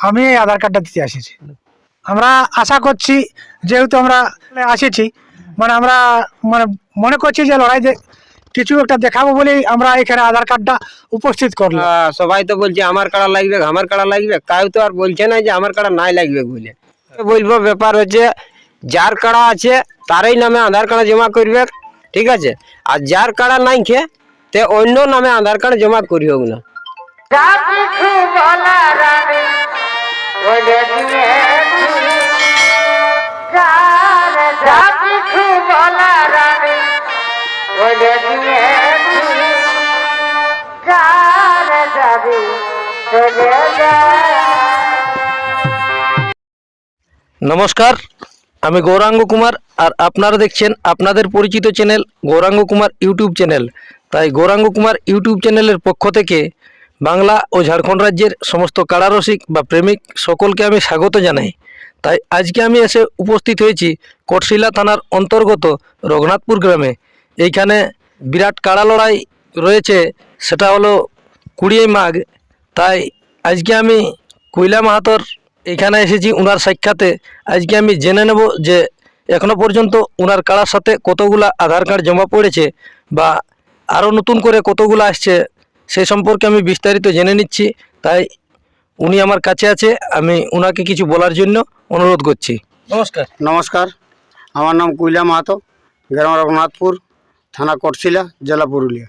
আমি এই আধার কার্ডটা দিতে এসেছি আমরা আশা করছি যেহেতু আমরা এসেছি মানে আমরা মানে মনে করছি যে লড়াই যে কিছু একটা দেখাবো বলেই আমরা এখানে আধার কার্ডটা উপস্থিত করলাম। সবাই তো বলছে আমার কাড়া লাগবে আমার কাড়া লাগবে। কেউ তো আর বলছে না যে আমার কাড়া নাই লাগবে বলে। বলব ব্যাপার হচ্ছে যার কাড়া আছে তারই নামে আধার কার্ড জমা করবে ঠিক আছে? আর যার কাড়া নাই খে তে অন্য নামে আধার কার্ড জমা করি হোক না নমস্কার, আমি গৌরাঙ্গ কুমার আর আপনারা দেখছেন আপনাদের পরিচিত channel Gauranga Kumar YouTube channel. তাই গৌরাঙ্গ কুমার ইউটিউব চ্যানেলের পক্ষ থেকে বাংলা ও ঝাড়খণ্ড রাজ্যের সমস্ত কারারসিক বা প্রেমিক সকলকে আমি স্বাগত জানাই। তাই আজকে আমি এসে উপস্থিত হয়েছি কটশিলা থানার অন্তর্গত রঘুনাথপুর গ্রামে। এইখানে বিরাট কাড়া লড়াই রয়েছে, সেটা হলো কুড়িয়ে মাঘ। তাই আজকে আমি কৈলা মাহাতর এখানে এসেছি ওনার সাক্ষাতে। আজকে আমি জেনে নেব যে এখনও পর্যন্ত ওনার কাড়ার সাথে কতগুলা আধার কার্ড জমা পড়েছে বা আরও নতুন করে কতগুলো আসছে সে সম্পর্কে আমি বিস্তারিত জেনে নিচ্ছি তাই উনি আমার কাছে আছে আমি ওনাকে কিছু বলার জন্য অনুরোধ করছি। নমস্কার। নমস্কার আমার নাম কুইলা মাহাতো গ্রাম রঘুনাথপুর থানা কটশিলা জেলা পুরুলিয়া।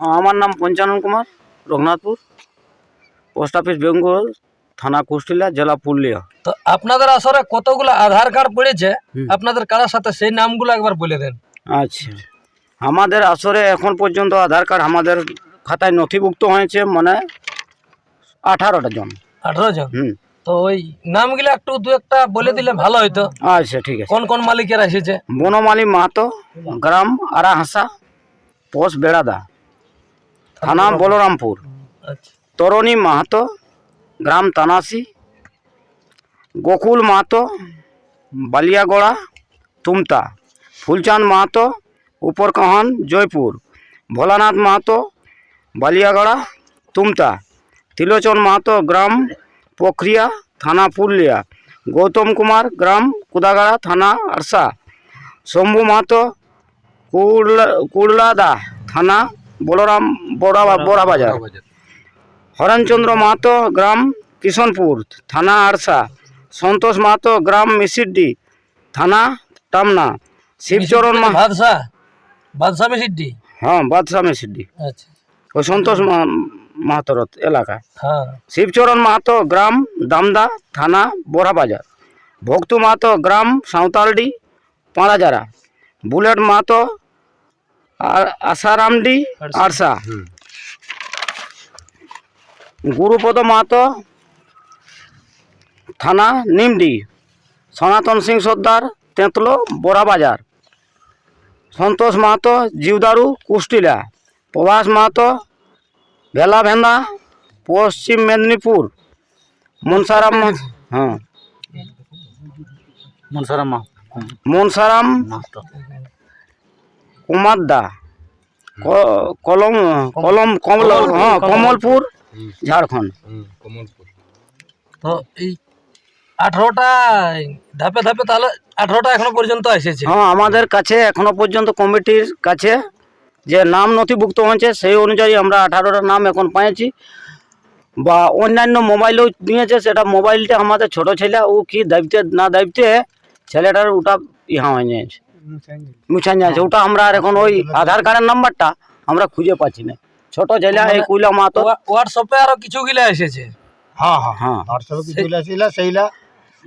আমার নাম পঞ্চানন কুমার রঘুনাথপুর পোস্ট অফিস বেঙ্গল থানা কুষ্টিলা জেলা পুরুলিয়া। তো আপনাদের আসরে কতগুলো আধার কার্ড পড়েছে? আপনাদের কারার সাথে সেই নামগুলো একবার বলে দেন। আচ্ছা। আমাদের আসরে এখন পর্যন্ত আধার কার্ড আমাদের খাতায় নথিভুক্ত হয়েছে মানে আঠারোটা জন। আঠারো জন? হুম। তো ওই নামগুলো একটু দু একটা বলে দিলে ভালো হতো আচ্ছা ঠিক আছে। কোন কোন মালিকের এসেছে? বনমালী মাহাতো গ্রাম আরাহাসা পোস্ট বেড়াদা থানা বলরামপুর। আচ্ছা। তরণী মাহাতো গ্রাম তানাসি গোকুল মাহাতো বালিয়াগড়া তুমতা ফুলচাঁদ মাহাতো উপরকাহান জয়পুর ভোলানাথ মাহাতো বালিয়াগড়া তুমতা ত্রিলোচন মাহাতো গ্রাম প্রক্রিয়া থানা পুরুলিয়া গৌতম কুমার গ্রাম কুদাগাড়া থানা আরসা শম্ভু মাহাতো কুড়লা কুড়লাদা থানা বলরাম বড়া বড়া বাজার হরণচন্দ্র মাহাতো গ্রাম কিষণপুর থানা আরসা সন্তোষ মাহাতো গ্রাম মিসিড্ডি থানা টামনা শিবচরণ বাদশাহ বাদশাহ মেসিডি? হ্যাঁ বাদশাহ মিসিড্ডি আচ্ছা। ওই সন্তোষ মা- মাহাতোর এলাকা। হ্যাঁ। শিবচরণ মাহাতো গ্রাম দামদা থানা বোরাবাজার ভক্তু মাহাতো গ্রাম সাঁওতালডি পাঁড়াজারা। বুলেট মাহাতো আর আসারামডি আরসা। গুরুপদ মাহাতো থানা নিমডি। সনাতন সিং সর্দার তেঁতলো বোরাবাজার সন্তোষ মাহাতো জিউদারু কুষ্টিলা। প্রভাস মাহাতো ভেলা ভেন্দা পশ্চিম মেদিনীপুর মনসারাম হ্যাঁ। মনসারাম মনসারাম কুমারদা ক- কলম কলম কমল হ্যাঁ কমলপুর ঝাড়খণ্ড। তো এই আঠারোটা ধাপে ধাপে তাহলে আঠারোটা এখনও পর্যন্ত এসেছে? হ্যাঁ আমাদের কাছে এখনও পর্যন্ত কমিটির কাছে যে নাম নথিভুক্ত হয়েছে সেই অনুযায়ী আমরা আঠারোটা নাম এখন পেয়েছি বা অন্যান্য মোবাইলও নিয়েছে সেটা মোবাইলটা আমাদের ছোট ছেলে ও কি দায়িত্বে না দায়িত্বে ছেলেটার ওটা ইহা হয়ে নিয়েছে মুছান যাচ্ছে ওটা আমরা আর এখন ওই আধার কার্ডের নাম্বারটা আমরা খুঁজে পাচ্ছি না। ছোট ছেলে এই কুইলা মাতো হোয়া- হোয়াটসঅ্যাপে আরও কিছু গিলা এসেছে। হ্যাঁ হ্যাঁ হ্যাঁ। হোয়াটসঅ্যাপে কিছু ছিল সেইলা।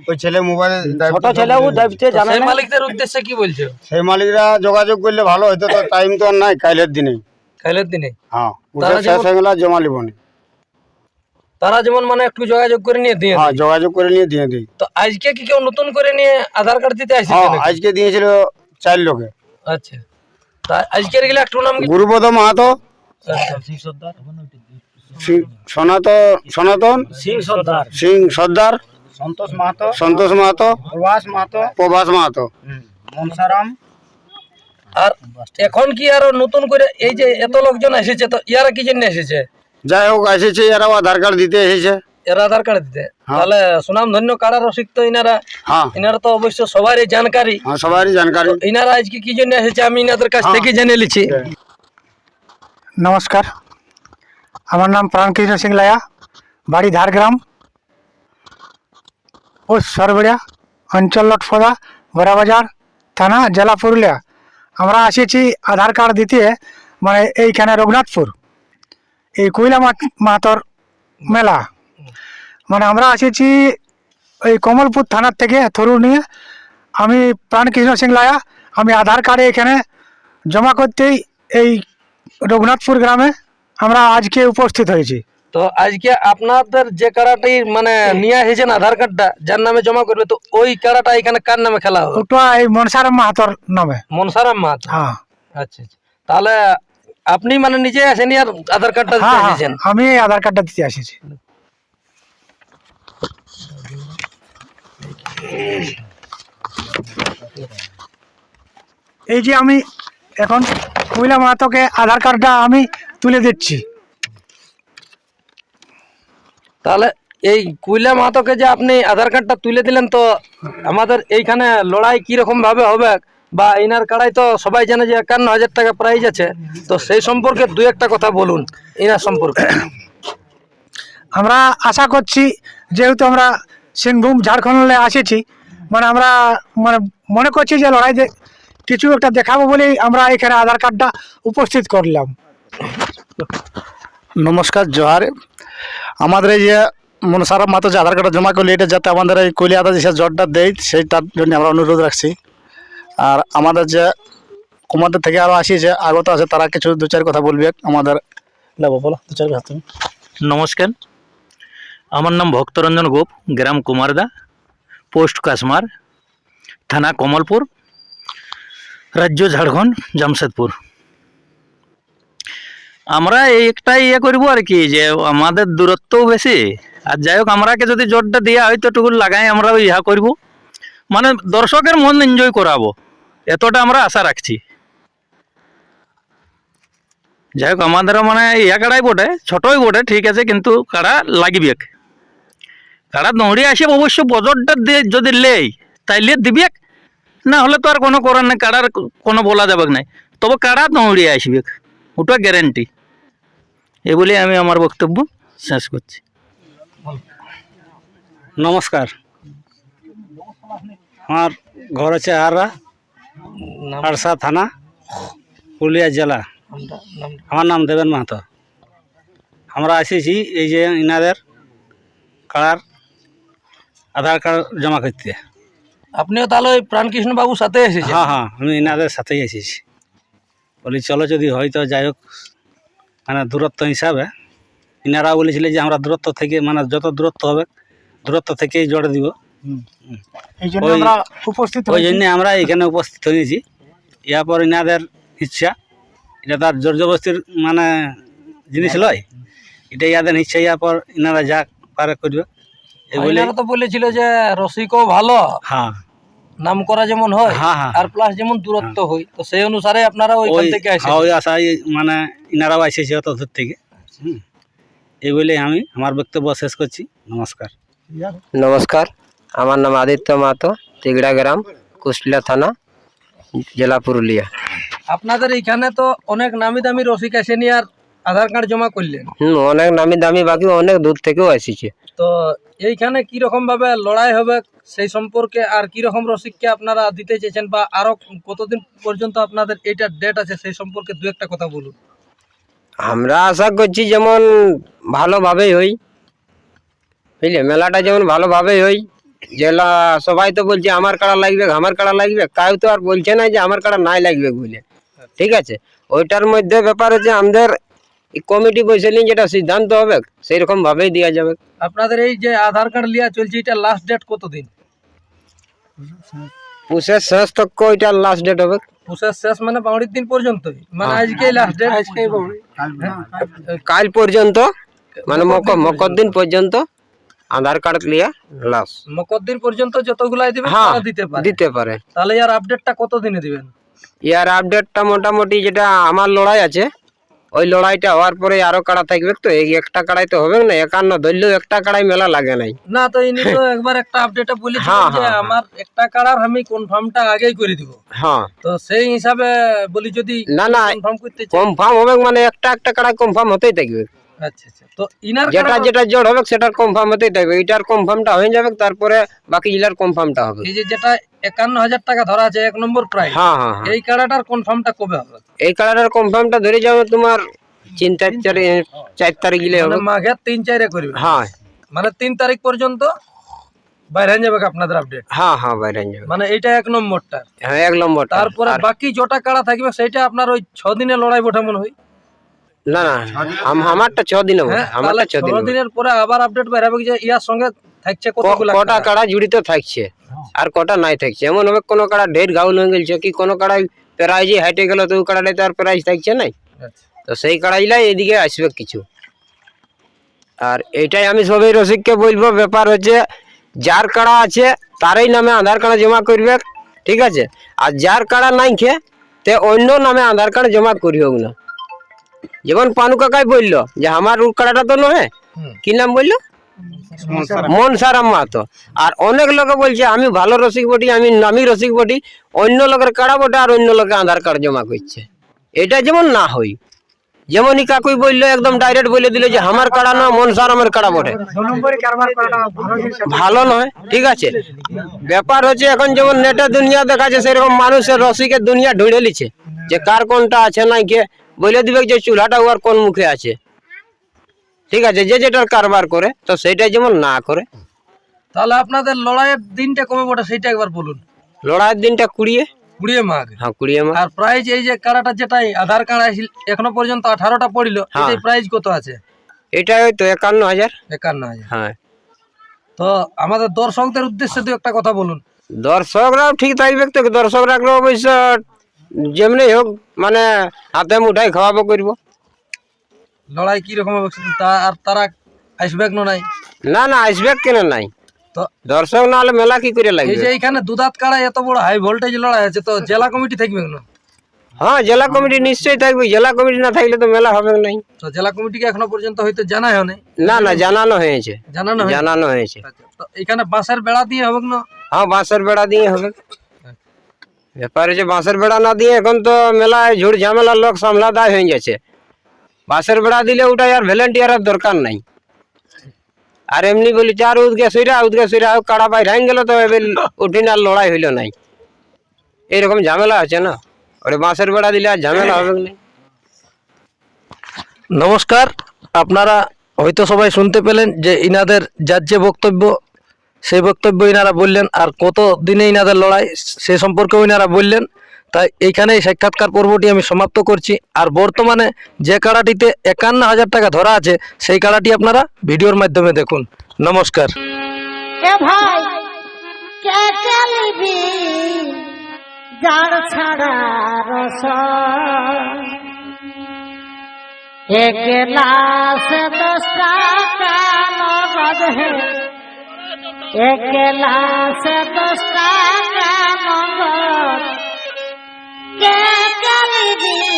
ওই ছেলে মোবাইল ছোট ছেলে ও জানে সেই মালিকদের উদ্দেশ্যে কি বলছো? সেই মালিকরা যোগাযোগ করলে ভালো হতো তো টাইম তো আর নাই কাইলের দিনে কালের দিনে? হ্যাঁ তারা ওটা শেষ যেমন- হয়ে গেলে জমা লিবনি তারা যেমন মানে একটু যোগাযোগ করে নিয়ে দিয়ে হ্যাঁ যোগাযোগ করে নিয়ে দিয়ে দিই তো আজকে কি কেউ নতুন করে নিয়ে আধার কার্ড দিতে আসছে হ্যাঁ আজকে দিয়েছিল চার লোকে। আচ্ছা। তা আজকের গেলে একটু নাম কি- গুরুপদ মাহাতো আচ্ছা। সনাতন? সিং সর্দার। সিং সর্দার। সন্তোষ মাহাতো সন্তোষ মাহাতো প্রভাস মাহাতো প্রভাস মাহাতো। মনসারাম। আর এখন কি আরও নতুন করে এই যে এত লোকজন এসেছে তো ইয়ারা কি জন্য এসেছে? যাই হোক এসেছে এরাও আধার কার্ড দিতে এসেছে। এরা আধার কার্ড দিতে? হ্যাঁ। তাহলে সুনাম ধন্য কারা রসিক তো ইনারা? হ্যাঁ। ইনারা তো অবশ্য সবারই জানকারী। হ্যাঁ সবারই জানকারি। ইনারা আজকে কি জন্য এসেছে আমি ইনাদের কাছ। থেকে জেনে লিছি নমস্কার। আমার নাম প্রাণকৃষ্ণ সিং লায়া বাড়ি ঝাড়গ্রাম ও সরবেড়িয়া অঞ্চল লটফদা বড়াবাজার থানা জেলা পুরুলিয়া আমরা এসেছি আধার কার্ড দিতে মানে এইখানে রঘুনাথপুর এই কুইলা মা- মাতর মেলা মানে আমরা এসেছি এই কমলপুর থানার থেকে থরু নিয়ে আমি প্রাণকৃষ্ণ সিং লায়া আমি আধার কার্ডে এখানে জমা করতেই এই রঘুনাথপুর গ্রামে আমরা আজকে উপস্থিত হয়েছি তো আজকে আপনাদের যে কারাটি মানে নিয়ে এসেছেন আধার কার্ডটা যার নামে জমা করবে তো ওই কারাটা এখানে কার নামে খেলা হবে? ওটা এই মনসারাম মাহাতর নামে। মনসারাম মাহাতো? হ্যাঁ। আচ্ছা আচ্ছা। তাহলে আপনি মানে নিজে আসেন আর আধার কার্ডটা দিতে হ্যাঁ হ্যাঁ, এসেছেন আমি আধার কার্ডটা দিতে এসেছি এই যে আমি এখন কুইলা মাহাতোকে আধার কার্ডটা আমি তুলে দিচ্ছি। তাহলে এই কুইলা মাহাতোকে যে আপনি আধার কার্ডটা তুলে দিলেন তো আমাদের এইখানে লড়াই কীরকম ভাবে হবে বা ইনার কাড়াই তো সবাই জানে যে একান্ন হাজার টাকা প্রাইজ আছে। তো সেই সম্পর্কে দু একটা কথা বলুন ইনার সম্পর্কে। আমরা আশা করছি যেহেতু আমরা সিংভূম ঝাড়খণ্ডে এসেছি মানে আমরা মানে মনে করছি যে লড়াই কিছু একটা দেখাবো বলেই আমরা এখানে আধার কার্ডটা উপস্থিত করলাম। নমস্কার জোহার। আমাদের এই যে মনে সারা মাত্র যে আধার কার্ড জমা করলি, এটা যাতে আমাদের এই কলিয়াদা যে জটটা দেয়, সেইটার জন্য আমরা অনুরোধ রাখছি। আর আমাদের যে কুমারদের থেকে আরও আসি, যে আগত আছে, তারা কিছু দু চার কথা বলবে। আমাদের দু চার কথা তুমি। নমস্কার। আমার নাম ভক্তরঞ্জন গোপ, গ্রাম কুমারদা, পোস্ট কাশমার থানা কমলপুর, রাজ্য ঝাড়খণ্ড, জামশেদপুর। আমরা একটাই ইয়ে করব আর কি, যে আমাদের দূরত্বও বেশি। আর যাই হোক, আমরাকে যদি জোরটা দেওয়া হয় তো টুকু লাগাই আমরা ইহা করব। মানে দর্শকের মন এনজয় করাবো। এতটা আমরা আশা রাখছি। যাই হোক আমাদের মানে ইয়া কাড়াই বটে, ছোটই বটে, ঠিক আছে, কিন্তু কাড়া লাগবে কাড়া দৌড়ে আসে অবশ্য বজরটা দিয়ে যদি লেই, তাইলে দিবে না হলে তো আর কোনো করার নেই, কাড়ার কোনো বলা যাবে নাই। তবে কাড়া দৌড়ে আসবে ওটা গ্যারেন্টি এ বলে আমি আমার বক্তব্য শেষ করছি। নমস্কার। আমার ঘর আছে আররা আরসা থানা পুরুলিয়া জেলা। আমার নাম দেবেন মাহাতো। আমরা এসেছি এই যে ইনাদের কাড়ার আধার কার্ড জমা করতে। আপনিও তাহলে ওই প্রাণকৃষ্ণ বাবুর সাথে এসেছেন? হ্যাঁ হ্যাঁ আমি ইনাদের সাথেই এসেছি। বলি চলো যদি হয়তো যাই হোক। মানে দূরত্ব হিসাবে। ইনারা বলেছিল যে আমরা দূরত্ব থেকে মানে যত দূরত্ব হবে দূরত্ব থেকেই জোড় দিব। উপস্থিত ওই হয়েছি। জন্য আমরা এখানে উপস্থিত হয়েছি। ইয়ারপর ইনাদের ইচ্ছা এটা তার জোর জবস্তির মানে জিনিস লয়। এটা ইয়াদের ইচ্ছা ইয়ারপর ইনারা যা পারে করবে। তো বলেছিল যে রসিকও ভালো। হ্যাঁ। নাম করা যেমন হয় হ্যাঁ, হ্যাঁ। আর প্লাস যেমন দূরত্ব হয়। তো সেই অনুসারে আপনারা ওইখান ওই থেকে আসেন। হ্যাঁ, ওই মানে ইনারাও এসেছে অত দূর থেকে। হুম। এই বলে আমি আমার বক্তব্য শেষ করছি। নমস্কার। নমস্কার আমার নাম আদিত্য মাহাতো তিগড়া গ্রাম কুষ্টিয়া থানা জেলা পুরুলিয়া। আপনাদের এইখানে তো অনেক নামি দামি রসিক আসেনি আর আধার কার্ড জমা করলেন। হুম অনেক নামি দামি বাকি অনেক দূর থেকেও এসেছে। তো এইখানে কি রকম ভাবে লড়াই হবে? সেই সম্পর্কে আর কি রকম রসিককে আপনারা দিতে চেয়েছেন বা আরও কতদিন পর্যন্ত আপনাদের এইটা ডেট আছে সেই সম্পর্কে দু একটা কথা বলুন। আমরা আশা করছি যেমন ভালোভাবেই হই। বুঝলে? মেলাটা যেমন ভালোভাবেই হই। জেলা সবাই তো বলছে আমার কাড়া লাগবে আমার কাড়া লাগবে। কেউ তো আর বলছে না যে আমার কাড়া নাই লাগবে বলে। ঠিক আছে? ওইটার মধ্যে ব্যাপার হচ্ছে আমাদের কমিটি বসে যেটা সিদ্ধান্ত হবে সেই রকম ভাবেই দেওয়া যাবে। আপনাদের এই যে আধার কার্ড লিয়া চলছে এটা লাস্ট ডেট কতদিন? পুষের শেষ তক ওইটা লাস্ট ডেট হবে? পুষের শেষ মানে বাউড়ির দিন পর্যন্তই। মানে আজকেই লাস্ট ডেট কাল পর্যন্ত। মানে মক মকর দিন পর্যন্ত? আধার কার্ড লিয়া লাস্ট মকর দিন পর্যন্ত যতগুলাই দিবেন হ্যাঁ তারা দিতে পারে। দিতে পারে। তাহলে ইয়ার আপডেটটা কত দিনে দিবেন? ইয়ার আপডেটটা মোটামুটি যেটা আমার লড়াই আছে ওই লড়াইটা হওয়ার পরে আরও কাড়া থাকবে তো এই একটা কাড়াই তো হবে না একান্ন ধরলেও একটা কাড়াই মেলা লাগে নাই। না তো ইনি তো একবার একটা আপডেট বলি হ্যাঁ, যে হ্যাঁ, আমার একটা কাড়ার আমি কনফার্মটা আগেই করে দিব। হ্যাঁ। তো সেই হিসাবে বলি যদি না না কনফার্ম করতে কনফার্ম হবে মানে একটা একটা কাড়াই কনফার্ম হতেই থাকবে। আচ্ছা আচ্ছা। তো ইনার যেটা হবে সেটার কনফার্ম হতেই থাকবে। এটার কনফার্মটা হয়ে যাবে তারপরে বাকি জেলার কনফার্মটা হবে। এই যে যেটা একান্ন হাজার টাকা ধরা আছে এক নম্বর প্রাইস হ্যাঁ হ্যাঁ হ্যাঁ। এই কাড়াটার কনফার্মটা কবে হবে? এই কনফার্মটা ধরে যাবে তোমার তিন চার চারি চার তারিখ গিলে হবে। মানে মাঘের তিন চারে করবে হ্যাঁ। মানে তিন তারিখ পর্যন্ত বাইরে যাবে আপনাদের আপডেট হ্যাঁ হ্যাঁ বাইরে যাবে। মানে এইটা এক নম্বরটা হ্যাঁ এক নম্বর তারপরে বাকি যটা কাড়া থাকবে সেটা আপনার ওই ছ দিনে লড়াই বটে মনে হয়। না না আম- আমারটা ছ দিন হ্যাঁ আমারটা ছ দিনের পরে আবার আপডেট বের হবে যে ইয়ার সঙ্গে থাকছে কটা কাড়া। জুড়িত থাকছে আর কটা নাই থাকছে। এমন হবে কোনো কাড়া ঢের গাউল হয়ে গেছে কি কোনো কাড়াই প্রাইজে হাইটে গেল তো কাড়াটাই তো আর প্রাইজ থাকছে নাই? আচ্ছা। তো সেই কাড়াইলাই এদিকে আসবে কিছু। আর এইটাই আমি সবাই রসিককে বলব ব্যাপার হচ্ছে যার কাড়া আছে তারই নামে আধার কার্ড জমা করবে ঠিক আছে? আর যার কাড়া নাই খে তে অন্য নামে আধার কার্ড জমা করি হোক না। যেমন পানু কাকাই বলল যে আমার কাড়াটা তো নহে কি নাম বলল? মনসারাম। মাহাতো। আর অনেক লোকে বলছে আমি ভালো রসিক বটি আমি নামি রসিক বটি অন্য লোকের কাড়া বটে আর অন্য লোকে আধার কার্ড জমা করছে। এটা যেমন না হই যেমন ই কাকুই বলল একদম ডাইরেক্ট বলে দিল যে আমার কাড়া না মনসারামের কাড়া বটে। ভালো নয় ঠিক আছে। ব্যাপার হচ্ছে এখন যেমন নেটে দুনিয়া দেখাচ্ছে সেরকম মানুষের রসিকের দুনিয়া ঢুঁড়ে লিছে যে কার কোনটা আছে নাই কে বলে দিবে যে চুলাটা ওর কোন মুখে আছে। ঠিক আছে যে যেটার কারবার করে তো সেটাই যেমন না করে। তাহলে আপনাদের লড়াইয়ের দিনটা কবে বটে সেটা একবার বলুন। লড়াইয়ের দিনটা কুড়িয়ে? কুড়িয়ে মাঘ। হ্যাঁ কুড়িয়ে আর প্রাইজ এই যে কাড়াটা যেটাই আধার কার্ড আসিল এখনও পর্যন্ত আঠারোটা পড়িল হ্যাঁ। প্রাইজ কত আছে? এটা হয়তো একান্ন হাজার। একান্ন হাজার। হ্যাঁ। তো আমাদের দর্শকদের উদ্দেশ্যে দু একটা কথা বলুন। দর্শকরাও ঠিক থাকবে তো দর্শকরা অবশ্য যেমনি হোক মানে হাতে মুঠাই খাওয়াবো করব। লড়াই কি রকম আর তারা আসবে না নাই? না না আসবে কেন নাই? দর্শক না হলে মেলা কি করে এই লাগবে যে এইখানে দুধাত কাড়া এত বড় হাই ভোল্টেজ লড়াই আছে তো জেলা কমিটি থাকবে না হ্যাঁ জেলা কমিটি নিশ্চয়ই থাকবে। জেলা কমিটি না থাকলে তো মেলা হবে নাই। তো জেলা কমিটিকে এখনও পর্যন্ত হয়তো জানাই হয়নি না না জানানো হয়েছে। জানানো জানানো হয়েছে। তো এখানে বাঁশের বেড়া দিয়ে হবে না হ্যাঁ বাঁশের বেড়া দিয়ে হবে। ব্যাপার যে বাঁশের বেড়া না দিয়ে এখন তো মেলায় ঝুড় ঝামেলার লোক সামলা দায় হয়ে গেছে। বাঁশের বেড়া দিলে ওটাই আর ভলেন্টিয়ারের দরকার নাই। আর এমনি বলি, চার উদকে সইরা উদকে সইরা কাড়া বাইর হয়ে গেল তো এবার উঠিন আর লড়াই হইল নাই। এইরকম ঝামেলা আছে না? ওরে বাঁশের বেড়া দিলে আর ঝামেলা হবে না নমস্কার, আপনারা হয়তো সবাই শুনতে পেলেন যে ইনাদের যার যে বক্তব্য সেই বক্তব্য ইনারা বললেন, আর কত দিনে ইনাদের লড়াই সে সম্পর্কেও ইনারা বললেন। তাই এইখানে এই সাক্ষাৎকার পর্বটি আমি সমাপ্ত করছি। আর বর্তমানে যে কাড়াটিতে একান্ন হাজার টাকা ধরা আছে, সেই কাড়াটি আপনারা ভিডিওর মাধ্যমে দেখুন। নমস্কার। একলা সে দশ টাকা নগদ কে কালি